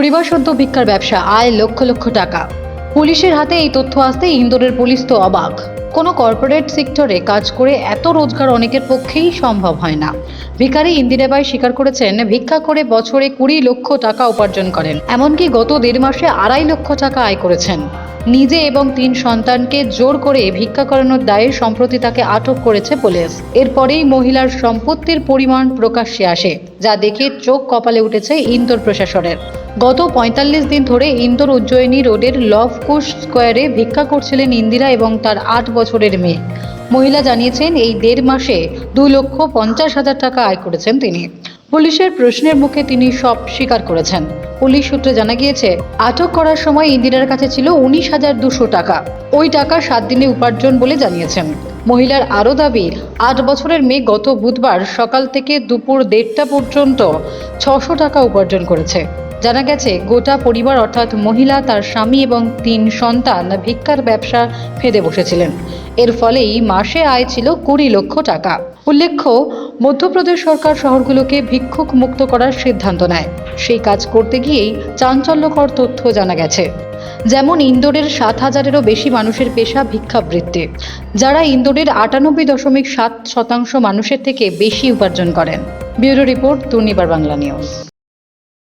পরিবার সদ্য ভিক্ষার ব্যবসা, আয় লক্ষ লক্ষ টাকা। পুলিশের হাতে এই তথ্য আসতে ইন্দোরের পুলিশ তো অবাক। কোনো কর্পোরেট সেক্টরে কাজ করে এত রোজগার অনেকের পক্ষেই সম্ভব হয় না। ভিকারি ইন্দিরাবাই স্বীকার করেছেন, ভিক্ষা করে বছরে কুড়ি লক্ষ টাকা উপার্জন করেন। এমনকি গত দেড় মাসে আড়াই লক্ষ টাকা আয় করেছেন। নিজে এবং তিন সন্তানকে জোর করে ভিক্ষা করানোর দায়ে সম্প্রতি তাকে আটক করেছে পুলিশ। এরপরেই মহিলার সম্পত্তির পরিমাণ প্রকাশ্যে আসে, যা দেখে চোখ কপালে উঠেছে ইন্দোর প্রশাসনের। গত পঁয়তাল্লিশ দিন ধরে ইন্দোর উজ্জয়িনী রোডের লভ কোষ স্কোয়ারে ভিক্ষা করছিলেন ইন্দিরা এবং তার আট বছরের মেয়ে। মহিলা জানিয়েছেন, এই দেড় মাসে দু লক্ষ পঞ্চাশ হাজার টাকা আয় করেছেন তিনি। পুলিশের প্রশ্নের মুখে তিনি সব স্বীকার করেছেন। পুলিশ সূত্রে জানা গিয়েছে, আটক করার সময় ইন্দিরার কাছে ছিল উনিশ হাজার দুশো টাকা। ওই টাকা সাত দিনে উপার্জন বলে জানিয়েছেন। মহিলার আরও দাবি, আট বছরের মেয়ে গত বুধবার সকাল থেকে দুপুর দেড়টা পর্যন্ত ছশো টাকা উপার্জন করেছে। জানা গেছে, গোটা পরিবার অর্থাৎ মহিলা, তার স্বামী এবং তিন সন্তান ভিক্ষার ব্যবসা ফেঁদে বসেছিলেন। এর ফলেই মাসে আয় ছিল কুড়ি লক্ষ টাকা। উল্লেখ্য, মধ্যপ্রদেশ সরকার শহরগুলোকে ভিক্ষুক মুক্ত করার সিদ্ধান্ত নেয়। সেই কাজ করতে গিয়েই চাঞ্চল্যকর তথ্য জানা গেছে। যেমন ইন্দোরের সাত হাজারেরও বেশি মানুষের পেশা ভিক্ষাবৃত্তি, যারা ইন্দোরের আটানব্বই দশমিক সাত শতাংশ মানুষের থেকে বেশি উপার্জন করেন। Bureau report, Durnibar Bangla news.